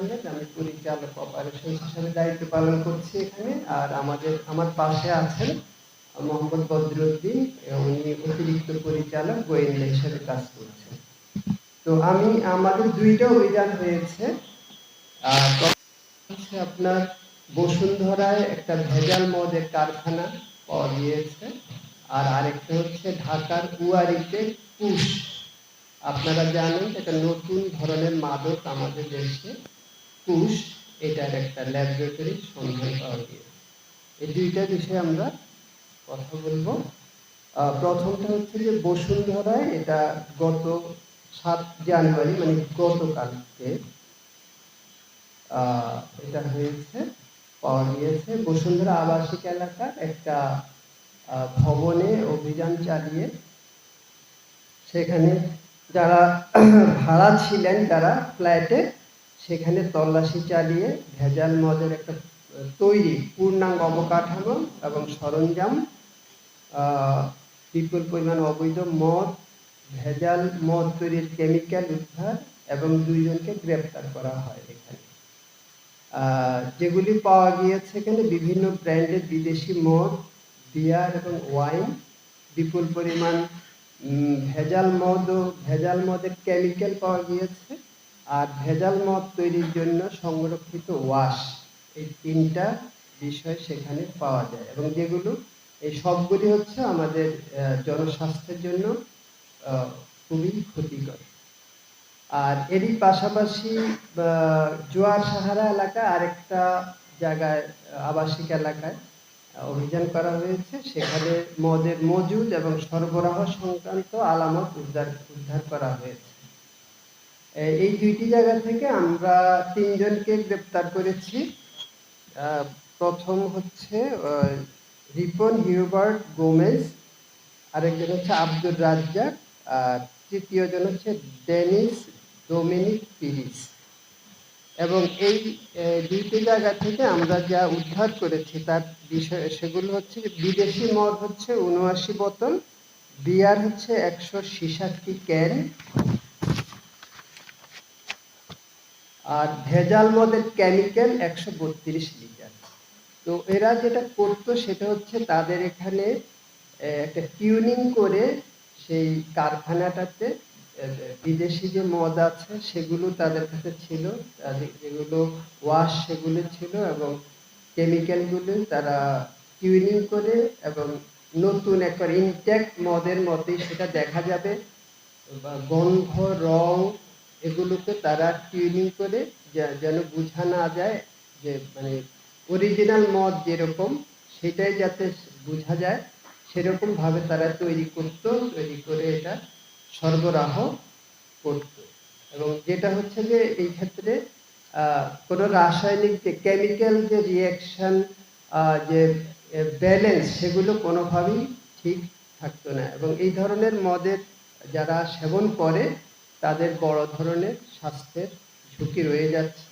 আহমেদ আমি পরিচালক অপারেশন হিসেবে দায়িত্ব পালন করছি এখানে। আর আমাদের, আমার পাশে আছেন মোহাম্মদ বদরুদ্দিন, উনি অতিরিক্ত পরিচালক, গোয়েন্দা হিসেবে কাজ করছেন। তো আমি, আমাদের দুইটা অভিযান হয়েছে। আপনার বসুন্ধরায় একটা ভেজাল মদের কারখানা পাওয়া গিয়েছে। আর আরেকটা হচ্ছে ঢাকার কুয়ারিতে কুশ আপনারা জানেন, এটা নতুন ধরনের মাদক আমাদের দেশে। কুশ এটার একটা ল্যাবরেটরি সন্ধান পাওয়া গিয়েছে। এই দুইটা বিষয়ে আমরা কথা প্রথমটা হচ্ছে যে বসুন্ধরায় এটা গত সাত জানুয়ারি মানে গতকালকে এটা হয়েছে, পাওয়া গিয়েছে। বসুন্ধরা আবাসিক এলাকার একটা ভবনে অভিযান চালিয়ে সেখানে যারা ভাড়া ছিলেন, যারা ফ্ল্যাটে সেখানে তল্লাশি চালিয়ে ভেজাল মদের একটা তৈরি পূর্ণাঙ্গ অবকাঠামো এবং সরঞ্জাম বিপুল পরিমাণ অবৈধ মদ, ভেজাল মদ তৈরির কেমিক্যাল উদ্ধার এবং দুইজনকে গ্রেপ্তার করা হয় এখানে। যেগুলি পাওয়া গিয়েছে এখানে বিভিন্ন ব্র্যান্ডের বিদেশি মদ, বিয়ার এবং ওয়াইন, বিপুল পরিমাণ ভেজাল মদ ও ভেজাল মদের কেমিক্যাল পাওয়া গিয়েছে। আর ভেজাল মদ তৈরির জন্য সংরক্ষিত ওয়াশ এই তিনটা বিষয় সেখানে পাওয়া যায় এবং যেগুলো এই সবগুলি হচ্ছে আমাদের জনস্বাস্থ্যের জন্য খুবই ক্ষতিকর। আর এরই পাশাপাশি জোয়ার সাহারা এলাকা আরেকটা জায়গায়, আবাসিক এলাকায় অভিযান করা হয়েছে। সেখানে মদের মজুদ এবং সরবরাহ সংক্রান্ত আলামত উদ্ধার উদ্ধার করা হয়েছে। এই দুইটি জায়গা থেকে আমরা তিনজনকে গ্রেপ্তার করেছি। প্রথম হচ্ছে রিপন হিউবার্ট গোমেজ, আরেকজন হচ্ছে আব্দুর রাজ্জাক, আর তৃতীয় জন হচ্ছে ডেনিস ডোমিনিক পিরিস। এবং এই দুইটি জায়গা থেকে আমরা যা উদ্ধার করেছি তার বিষয়, সেগুলো হচ্ছে বিদেশি মদ হচ্ছে উনআশি বোতল, বিয়ার হচ্ছে একশো ছিষাটটি ক্যান আর ভেজাল মদের কেমিক্যাল একশো বত্রিশ লিটার। তো এরা যেটা করতো সেটা হচ্ছে তাদের এখানে একটা টিউনিং করে সেই কারখানাটাতে বিদেশি যে মদ আছে সেগুলো তাদের কাছে ছিল যেগুলো ওয়াশ সেগুলো ছিল এবং কেমিক্যালগুলো তারা টিউনিং করে এবং নতুন একবার ইনটেক্ট মদের মতোই সেটা দেখা যাবে। গন্ধ, রং এগুলোকে তারা টিউনিং করে যেন বোঝা না যায় যে মানে অরিজিনাল মদ যেরকম, সেটাই যাতে বোঝা যায় সেরকম ভাবে তারা তৈরি করত, তৈরি করে এটা সরবরাহ করত। এবং যেটা হচ্ছে যে, এই ক্ষেত্রে কোনো রাসায়নিক যে কেমিক্যাল যে রিয়াকশন যে ব্যালেন্স সেগুলো কোনোভাবেই ঠিক থাকতো না। এবং এই ধরনের মদের যারা সেবন করে তাদের বড় ধরনের স্বাস্থ্যের ঝুঁকি রয়ে যাচ্ছে।